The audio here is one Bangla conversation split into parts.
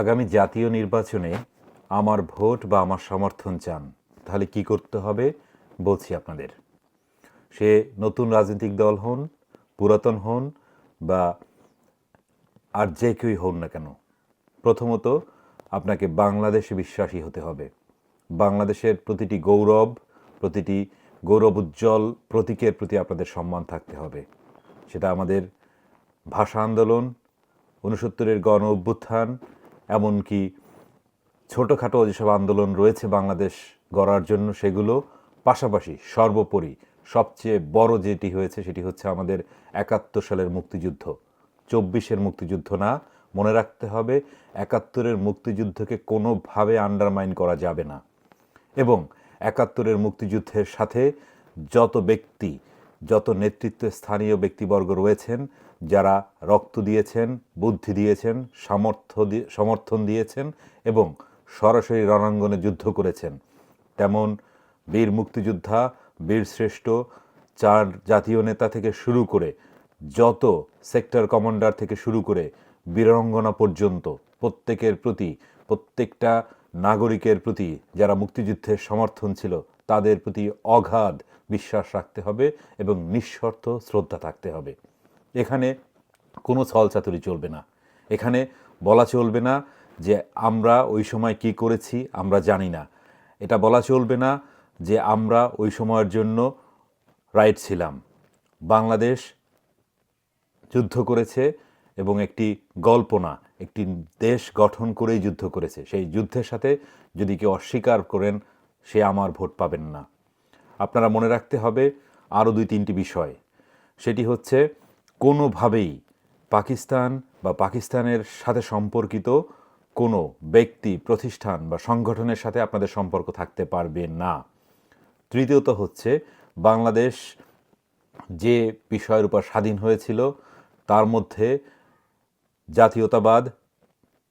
আগামী জাতীয় নির্বাচনে আমার ভোট বা আমার সমর্থন চান, তাহলে কি করতে হবে বলছি আপনাদের। সে নতুন রাজনৈতিক দল হন, পুরাতন হন বা আর যে কেউই হন না কেন, প্রথমত আপনাকে বাংলাদেশে বিশ্বাসী হতে হবে। বাংলাদেশের প্রতিটি গৌরব প্রতিটি গৌরব উজ্জ্বল প্রতীকের প্রতি আপনাদের সম্মান থাকতে হবে। সেটা আমাদের ভাষা আন্দোলন উনসত্তরের গণ অভ্যুত্থান এমনকি ছোটোখাটো যেসব আন্দোলন রয়েছে বাংলাদেশ গড়ার জন্য, সেগুলো পাশাপাশি সর্বোপরি সবচেয়ে বড় যেটি হয়েছে, সেটি হচ্ছে আমাদের একাত্তর সালের মুক্তিযুদ্ধ। চব্বিশের মুক্তিযুদ্ধ না, মনে রাখতে হবে একাত্তরের মুক্তিযুদ্ধকে কোনোভাবে আন্ডারমাইন করা যাবে না। এবং একাত্তরের মুক্তিযুদ্ধের সাথে যত ব্যক্তি, যত নেতৃত্ব স্থানীয় ব্যক্তিবর্গ রয়েছেন যারা রক্ত দিয়েছেন, বুদ্ধি দিয়েছেন, সামর্থ্য সমর্থন দিয়েছেন এবং সরাসরি রণাঙ্গনে যুদ্ধ করেছেন। তেমন বীর মুক্তিযোদ্ধা, বীর শ্রেষ্ঠ, চার জাতীয় নেতা থেকে শুরু করে যত সেক্টর কমান্ডার থেকে শুরু করে বীরাঙ্গনা পর্যন্ত প্রত্যেকের প্রতি, প্রত্যেকটা নাগরিকের প্রতি যারা মুক্তিযুদ্ধের সমর্থন ছিল, তাদের প্রতি অগাধ বিশ্বাস রাখতে হবে এবং নিঃশর্ত শ্রদ্ধা থাকতে হবে। এখানে কোনো ছলচাতুরি চলবে না। এখানে বলা চলবে না যে আমরা ওই সময় কি করেছি, আমরা জানি না। এটা বলা চলবে না যে আমরা ওই সময়ের জন্য রাইট ছিলাম। বাংলাদেশ যুদ্ধ করেছে এবং একটি গল্প না, একটি দেশ গঠন করেই যুদ্ধ করেছে। সেই যুদ্ধের সাথে যদি কেউ অস্বীকার করেন, সে আমার ভোট পাবেন না। আপনারা মনে রাখতে হবে আরও দুই তিনটি বিষয়। সেটি হচ্ছে কোনোভাবেই পাকিস্তান বা পাকিস্তানের সাথে সম্পর্কিত কোনো ব্যক্তি, প্রতিষ্ঠান বা সংগঠনের সাথে আপনাদের সম্পর্ক থাকতে পারবে না। তৃতীয়ত হচ্ছে, বাংলাদেশ যে বিষয়ের উপর স্বাধীন হয়েছিল, তার মধ্যে জাতীয়তাবাদ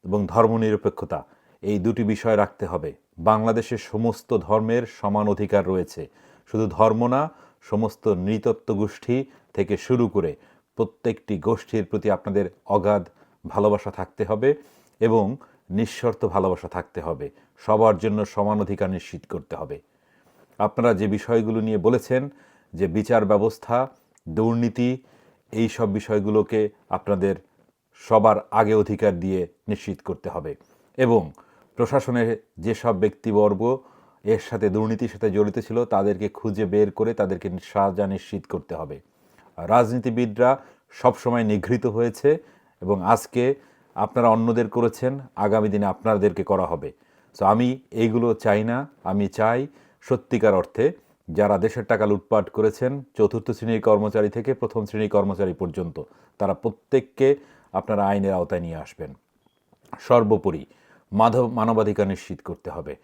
এবং ধর্মনিরপেক্ষতা, এই দুটি বিষয় রাখতে হবে। বাংলাদেশের সমস্ত ধর্মের সমান অধিকার রয়েছে। শুধু ধর্ম না, সমস্ত নৃতত্ব গোষ্ঠী থেকে শুরু করে প্রত্যেকটি গোষ্ঠীর প্রতি আপনাদের অগাধ ভালোবাসা থাকতে হবে এবং নিঃশর্ত ভালোবাসা থাকতে হবে। সবার জন্য সমান অধিকার নিশ্চিত করতে হবে। আপনারা যে বিষয়গুলো নিয়ে বলেছেন, যে বিচার ব্যবস্থা, দুর্নীতি, এই সব বিষয়গুলোকে আপনাদের সবার আগে অধিকার দিয়ে নিশ্চিত করতে হবে এবং প্রশাসনের যেসব ব্যক্তিবর্গ এর সাথে দুর্নীতির সাথে জড়িত ছিল, তাদেরকে খুঁজে বের করে তাদেরকে সাজা নিশ্চিত করতে হবে। রাজনীতিবিদরা সবসময় নিগৃহীত হয়েছে এবং আজকে আপনারা অন্যদের করেছেন, আগামী দিনে আপনাদেরকে করা হবে। সো আমি এইগুলো চাই না, আমি চাই সত্যিকার অর্থে যারা দেশের টাকা লুটপাট করেছেন, চতুর্থ শ্রেণির কর্মচারী থেকে প্রথম শ্রেণির কর্মচারী পর্যন্ত, তারা প্রত্যেককে আপনারা আইনের আওতায় নিয়ে আসবেন। সর্বোপরি মাধব, মানবাধিকার নিশ্চিত করতে হবে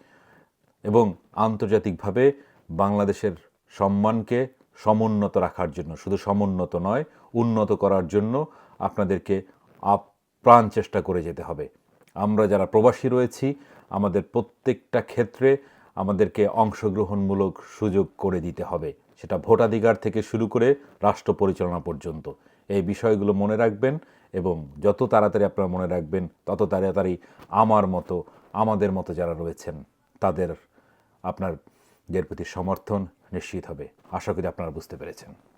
এবং আন্তর্জাতিকভাবে বাংলাদেশের সম্মানকে সমুন্নত রাখার জন্য, শুধু সমুন্নত নয়, উন্নত করার জন্য আপনাদেরকে আপ্রাণ চেষ্টা করে যেতে হবে। আমরা যারা প্রবাসী রয়েছি, আমাদের প্রত্যেকটা ক্ষেত্রে আমাদেরকে অংশগ্রহণমূলক সুযোগ করে দিতে হবে। সেটা ভোটাধিকার থেকে শুরু করে রাষ্ট্র পরিচালনা পর্যন্ত। এই বিষয়গুলো মনে রাখবেন এবং যত তাড়াতাড়ি আপনারা মনে রাখবেন, তত তাড়াতাড়ি আমার মতো, আমাদের মতো যারা রয়েছেন, তাদের আপনার এর প্রতি সমর্থন নিশ্চিত হবে। আশা করি আপনারা বুঝতে পেরেছেন।